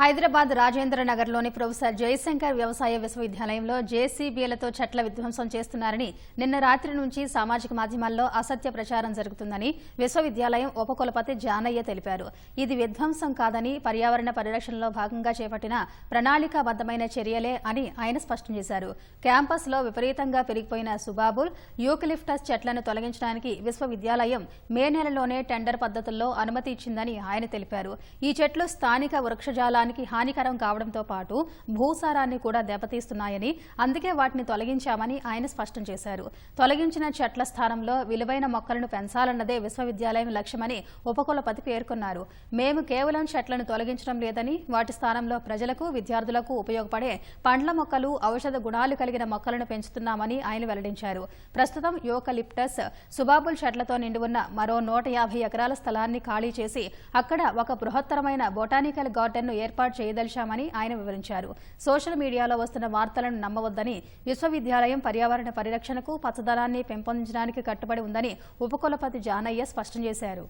హైదరాబాద్ రాజేంద్ర నగర్లోని ప్రొఫెసర్ జయశంకర్ వ్యవసాయ విశ్వవిద్యాలయంలో జేసీబీలతో చెట్ల విధ్వంసం చేస్తున్నారని నిన్న రాత్రి నుంచి సామాజిక మాధ్యమాల్లో అసత్య ప్రచారం జరుగుతుందని విశ్వవిద్యాలయం ఉపకులపతి జానయ్య తెలిపారు. ఇది విధ్వంసం కాదని పర్యావరణ పరిరక్షణలో భాగంగా చేపట్టిన ప్రణాళికాబద్దమైన చర్యలే అని ఆయన స్పష్టం చేశారు. క్యాంపస్లో విపరీతంగా పెరిగిపోయిన సుబాబుల్ యూక్లిఫ్టస్ చెట్లను తొలగించడానికి విశ్వవిద్యాలయం మే నెలలోనే టెండర్ పద్ధతుల్లో అనుమతి ఇచ్చిందని ఆయన తెలిపారు. ఈ చెట్లు స్థానిక వృక్షజాలాన్ని వృక్షజాలానికి హానికరం కావడంతో పాటు భూసారాన్ని కూడా దెబ్బతీస్తున్నాయని అందుకే వాటిని తొలగించామని ఆయన స్పష్టం చేశారు. తొలగించిన చెట్ల స్థానంలో విలువైన మొక్కలను పెంచాలన్నదే విశ్వవిద్యాలయం లక్ష్యమని ఉపకులపతి పేర్కొన్నారు. మేము కేవలం చెట్లను తొలగించడం లేదని వాటి స్థానంలో ప్రజలకు విద్యార్థులకు ఉపయోగపడే పండ్ల మొక్కలు ఔషధ గుణాలు కలిగిన మొక్కలను పెంచుతున్నామని ఆయన వెల్లడించారు. ప్రస్తుతం యోకలిప్టస్ సుబాబుల్ చెట్లతో నిండి ఉన్న మరో నూట యాభై ఎకరాల స్థలాన్ని ఖాళీ చేసి అక్కడ ఒక బృహత్తరమైన బొటానికల్ గార్డెన్ను ఏర్పాటు చేయదలిచామని ఆయన వివరించారు. సోషల్ మీడియాలో వస్తున్న వార్తలను నమ్మవద్దని విశ్వవిద్యాలయం పర్యావరణ పరిరక్షణకు పచ్చదనాన్ని పెంపొందించడానికి కట్టుబడి ఉందని ఉపకులపతి జానయ్య స్పష్టం చేశారు.